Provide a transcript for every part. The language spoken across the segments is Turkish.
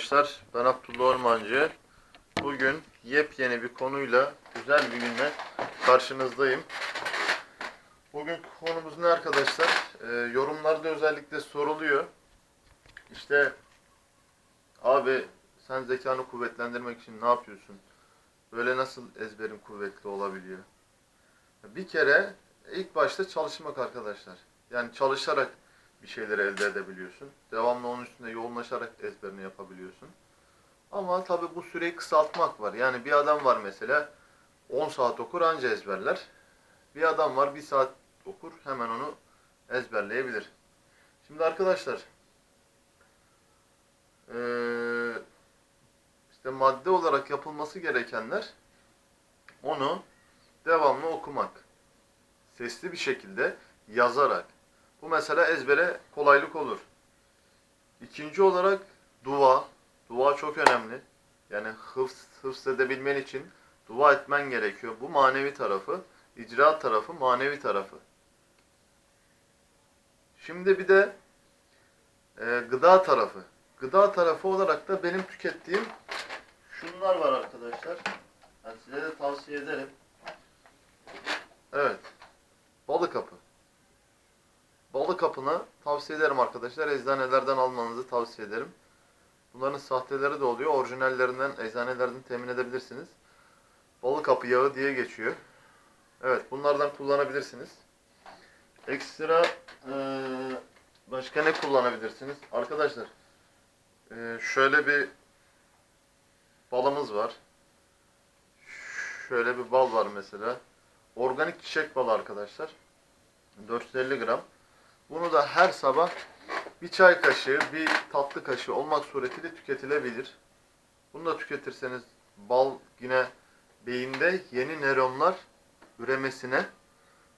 arkadaşlar. Ben Abdullah Ormancı. Bugün yepyeni bir konuyla güzel bir günle karşınızdayım. Bugün konumuz ne arkadaşlar? Ee, yorumlarda özellikle soruluyor. İşte abi sen zekanı kuvvetlendirmek için ne yapıyorsun? Böyle nasıl ezberin kuvvetli olabiliyor? Bir kere ilk başta çalışmak arkadaşlar. Yani çalışarak bir şeyleri elde edebiliyorsun. Devamlı onun üstünde yoğunlaşarak ezberini yapabiliyorsun. Ama tabi bu süreyi kısaltmak var. Yani bir adam var mesela 10 saat okur anca ezberler. Bir adam var 1 saat okur hemen onu ezberleyebilir. Şimdi arkadaşlar işte madde olarak yapılması gerekenler onu devamlı okumak. Sesli bir şekilde yazarak. Bu mesela ezbere kolaylık olur. İkinci olarak dua. Dua çok önemli. Yani hıfz, hıfz edebilmen için dua etmen gerekiyor. Bu manevi tarafı. icra tarafı manevi tarafı. Şimdi bir de e, gıda tarafı. Gıda tarafı olarak da benim tükettiğim şunlar var arkadaşlar. Ben size de tavsiye ederim. Evet. Balık kapı. Kapını tavsiye ederim arkadaşlar. Eczanelerden almanızı tavsiye ederim. Bunların sahteleri de oluyor. Orijinallerinden eczanelerden temin edebilirsiniz. Balık kapı yağı diye geçiyor. Evet bunlardan kullanabilirsiniz. Ekstra eee, başka ne kullanabilirsiniz? Arkadaşlar eee, şöyle bir balımız var. Şöyle bir bal var mesela. Organik çiçek balı arkadaşlar. 450 gram. Bunu da her sabah bir çay kaşığı, bir tatlı kaşığı olmak suretiyle tüketilebilir. Bunu da tüketirseniz bal yine beyinde yeni nöronlar üremesine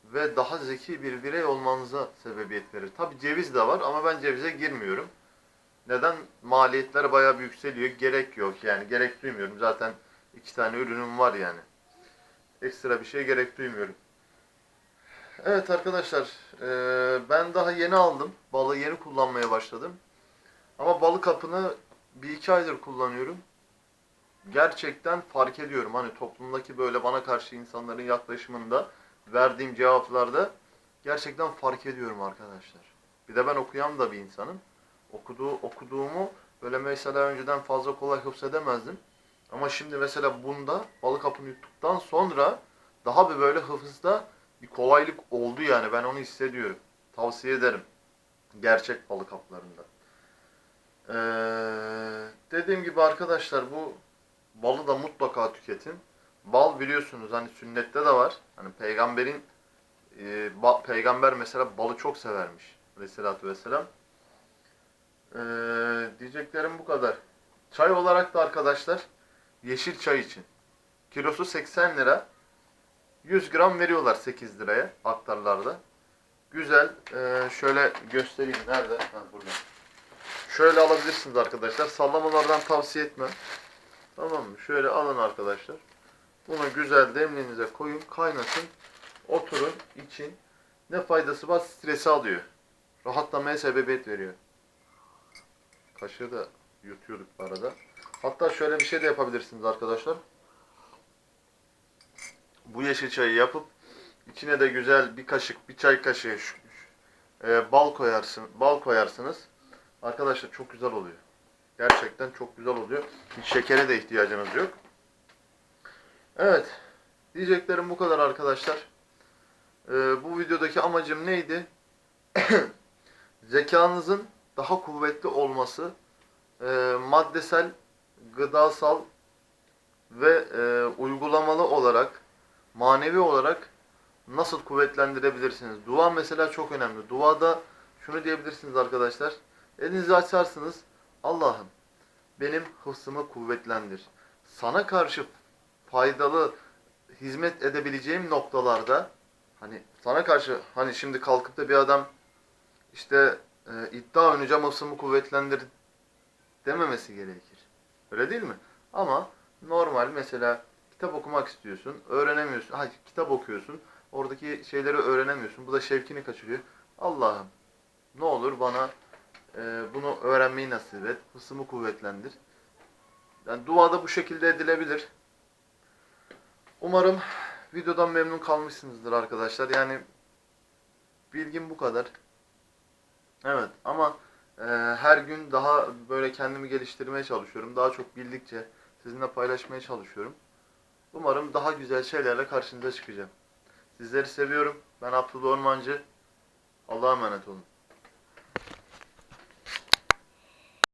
ve daha zeki bir birey olmanıza sebebiyet verir. Tabi ceviz de var ama ben cevize girmiyorum. Neden? Maliyetler bayağı bir yükseliyor. Gerek yok yani. Gerek duymuyorum. Zaten iki tane ürünüm var yani. Ekstra bir şey gerek duymuyorum. Evet arkadaşlar, eee, ben daha yeni aldım. Balı yeni kullanmaya başladım. Ama balık kapını bir iki aydır kullanıyorum. Gerçekten fark ediyorum. Hani toplumdaki böyle bana karşı insanların yaklaşımında, verdiğim cevaplarda gerçekten fark ediyorum arkadaşlar. Bir de ben okuyan da bir insanım. Okuduğu, okuduğumu böyle mesela önceden fazla kolay hıfzedemezdim. Ama şimdi mesela bunda balık kapını yuttuktan sonra daha bir böyle hıfızda bir kolaylık oldu yani ben onu hissediyorum. Tavsiye ederim. Gerçek balık haplarında. Ee, dediğim gibi arkadaşlar bu balı da mutlaka tüketin. Bal biliyorsunuz hani sünnette de var. Hani peygamberin e, ba- peygamber mesela balı çok severmiş. Aleyhisselatü vesselam. Ee, diyeceklerim bu kadar. Çay olarak da arkadaşlar yeşil çay için. Kilosu 80 lira. 100 gram veriyorlar 8 liraya aktarlarda. Güzel. Ee, şöyle göstereyim. Nerede? Ha, burada. Şöyle alabilirsiniz arkadaşlar. Sallamalardan tavsiye etmem. Tamam mı? Şöyle alın arkadaşlar. Bunu güzel demliğinize koyun. Kaynatın. Oturun. için. Ne faydası var? Stresi alıyor. Rahatlamaya sebebiyet veriyor. Kaşığı da yutuyorduk arada. Hatta şöyle bir şey de yapabilirsiniz arkadaşlar bu yeşil çayı yapıp içine de güzel bir kaşık, bir çay kaşığı şu- e, bal koyarsın, bal koyarsınız. Arkadaşlar çok güzel oluyor. Gerçekten çok güzel oluyor. Hiç şekere de ihtiyacınız yok. Evet. Diyeceklerim bu kadar arkadaşlar. E, bu videodaki amacım neydi? Zekanızın daha kuvvetli olması, e, maddesel, gıdasal ve e, uygulamalı olarak manevi olarak nasıl kuvvetlendirebilirsiniz? Dua mesela çok önemli. Duada şunu diyebilirsiniz arkadaşlar. Elinizi açarsınız. Allah'ım benim hıfzımı kuvvetlendir. Sana karşı faydalı hizmet edebileceğim noktalarda hani sana karşı hani şimdi kalkıp da bir adam işte e, iddia oynayacağım hıfzımı kuvvetlendir dememesi gerekir. Öyle değil mi? Ama normal mesela kitap okumak istiyorsun, öğrenemiyorsun. Ha, kitap okuyorsun, oradaki şeyleri öğrenemiyorsun. Bu da şevkini kaçırıyor. Allah'ım ne olur bana e, bunu öğrenmeyi nasip et, hısımı kuvvetlendir. Yani duada bu şekilde edilebilir. Umarım videodan memnun kalmışsınızdır arkadaşlar. Yani bilgim bu kadar. Evet ama e, her gün daha böyle kendimi geliştirmeye çalışıyorum. Daha çok bildikçe sizinle paylaşmaya çalışıyorum. Umarım daha güzel şeylerle karşınıza çıkacağım. Sizleri seviyorum. Ben Abdullah Ormancı. Allah'a emanet olun.